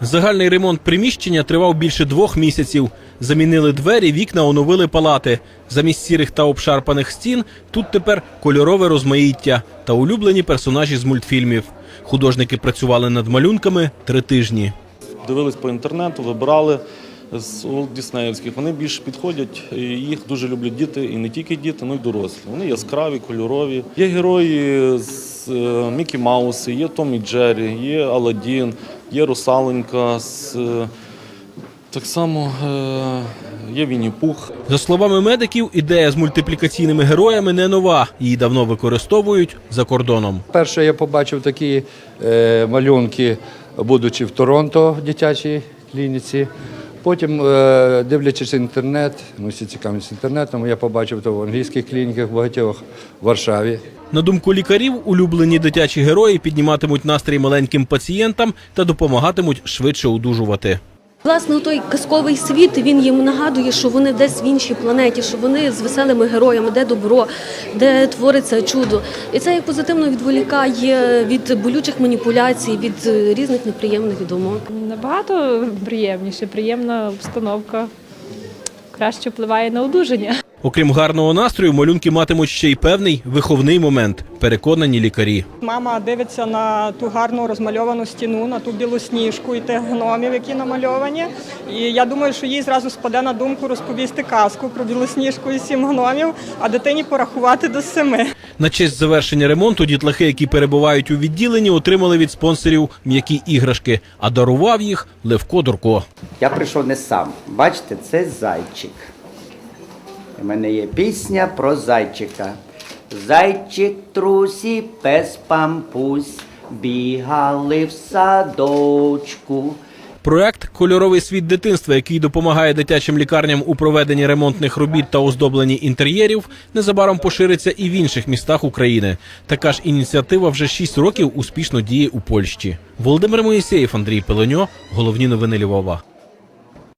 Загальний ремонт приміщення тривав більше двох місяців. Замінили двері, вікна, оновили палати. Замість сірих та обшарпаних стін тут тепер кольорове розмаїття та улюблені персонажі з мультфільмів. Художники працювали над малюнками три тижні. Дивились по інтернету, вибирали з діснеївських. Вони більш підходять, їх дуже люблять діти, і не тільки діти, але й дорослі. Вони яскраві, кольорові. Є герої з Мікі Мауси, є Том і Джері, є Аладдін, є Русаленька. З, е, так само е, є Вінні Пух. За словами медиків, ідея з мультиплікаційними героями не нова. Її давно використовують за кордоном. Перше я побачив такі е, малюнки, будучи в Торонто в дитячій клініці. Потім, е, дивлячись інтернет, ми всі цікавимося інтернетом, я побачив то в англійських клініках багатьох в Варшаві. На думку лікарів, улюблені дитячі герої підніматимуть настрій маленьким пацієнтам та допомагатимуть швидше одужувати. Власне, той казковий світ він їм нагадує, що вони десь в іншій планеті, що вони з веселими героями, де добро, де твориться чудо. І це як позитивно відволікає від болючих маніпуляцій, від е, різних неприємних думок. Набагато приємніше, приємна обстановка. Краще впливає на одужання. Окрім гарного настрою, малюнки матимуть ще й певний виховний момент, переконані лікарі. Мама дивиться на ту гарну розмальовану стіну, на ту білу сніжку і тих гномів, які намальовані. І я думаю, що їй зразу спаде на думку розповісти казку про білосніжку і сім гномів, а дитині порахувати до семи. На честь завершення ремонту дітлахи, які перебувають у відділенні, отримали від спонсорів м'які іграшки, а дарував їх Левко Дурко. Я прийшов не сам. Бачите, це зайчик. У мене є пісня про зайчика. Зайчик трусі, пес пампусь, бігали в садочку. Проект Кольоровий світ дитинства, який допомагає дитячим лікарням у проведенні ремонтних робіт та оздобленні інтер'єрів, незабаром пошириться і в інших містах України. Така ж ініціатива вже 6 років успішно діє у Польщі. Володимир Моїсеєв, Андрій Пеленьо. Головні новини Львова.